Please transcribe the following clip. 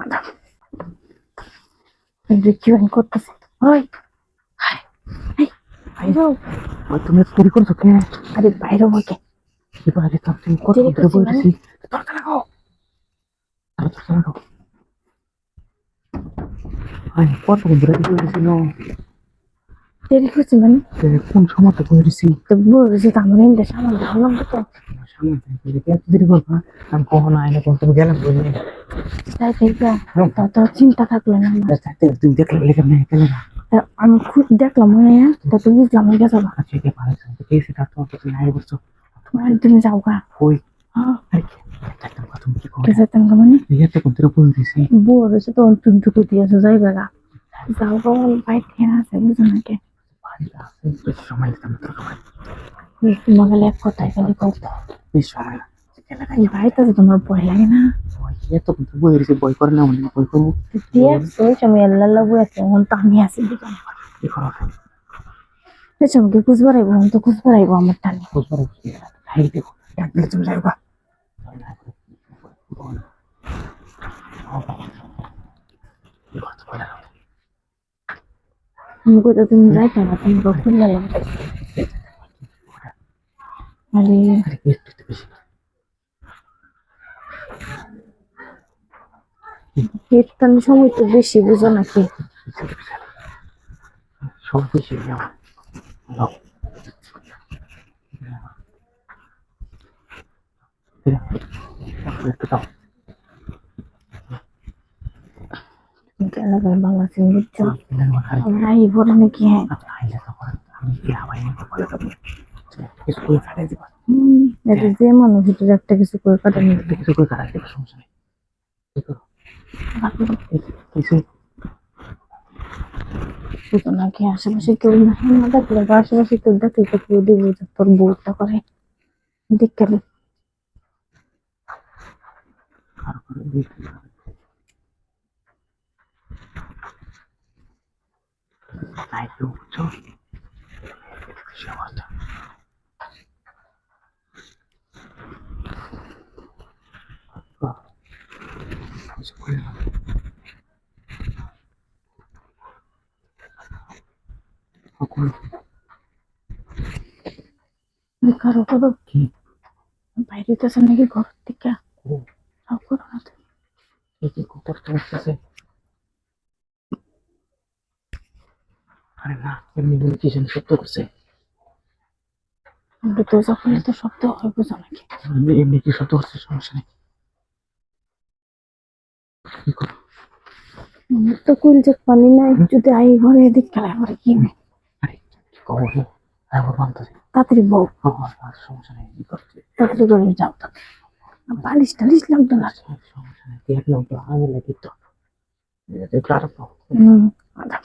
Madame কি বাইন করতেছে ওই হাই এই বাইরে ওই তুমি এত দেরি করছ কে আরে বাইরে বইকে কি বাইরে থাম তুমি কত দেরি ধরে করছি বলেছি দরজা লাগাও আরে দরজা লাগাও আই কত ধরে বলেছি না দেরি করছি মানে। কোন সময়টা বলেছি তো বলছি তো আমার ইন্দে সামান ভাবলাম তো। সামনে এত দেরি করবা? আমি কখন আইনা কখন তুমি গেলাম বলি তাই থেকে তা। তো চিন্তা থাকল না আমার। তুমি দেখলে বলে কেমন গেলে না। তা আমি খুব দেখলাম মনে তা তো বুঝলাম হয়ে গেছে বা। আচ্ছা এটা ভালো আছে কেসে কাটতে হচ্ছে নাই বলছো তোমার তুমি যাও গা। ওই হ্যাঁ। আরে কি? তুমি কি করে যেতাম গা মানে? ইয়াতে কোন ধরে বলেছি বউ রয়েছে তো টুকটুকু দিয়েছে যাইবে গা। যাও গা বাইক খেয়ে আছে বুঝো না কে। সময় দিতাম তো সময় তোমাকে এক কথাই খালি করতো বেশি সময় না গেলে এই বাড়িতে তো তোমার ভয় লাগে না ওই এত কিন্তু বই রয়েছে বই করে না মনে বই করব দিয়ে ওই সময় আল্লাহ লাগু আছে এখন তো আমি আছি দুজন কি করো এই সময় খুঁজবার আইবো আমি তো খুঁজবার আইবো আমার টানে বুঝবার হাই দেখো এক দিলে তুমি যাইবা আমি কোথাও তুমি যাইতো না তুমি খুললে লাগবে আরে। কীর্তন সময় তো বেশি, বুঝো নাকি? সব বেশি একটু দাও। হ্যাঁ। নাকি আশেপাশে কেউ না দেখলে আশেপাশে কেউ দেখলে তো কেউ দিব তোর বউটা করে। আর করে দিতে নাই কেউ বুঝছ সে অবস্থা কিছু করে না এখন কারও করো কি বাইরে তো নাকি ঘর থেকে ও সব করো না তুমি এই কি করতে হচ্ছে আরে না এমনি বলে কি যেন সত্য করছে? তো যখন তো শব্দ হয় বুঝো নাকি? এমনি এমনি কি সত্য করছে? সমস্যা নেই। আমার তো কুল যে পানি নাই যদি আই ঘরে এদিক খেলা করে কি? হবে? আরে কি করব একবার বান্ধবী। তাড়াতাড়ি বউ। সমস্যা নেই তাড়াতাড়ি করে যাও তাকে বালিশ টালিশ লাগতো না? সমস্যা নেই আমি লাগি তো? আধা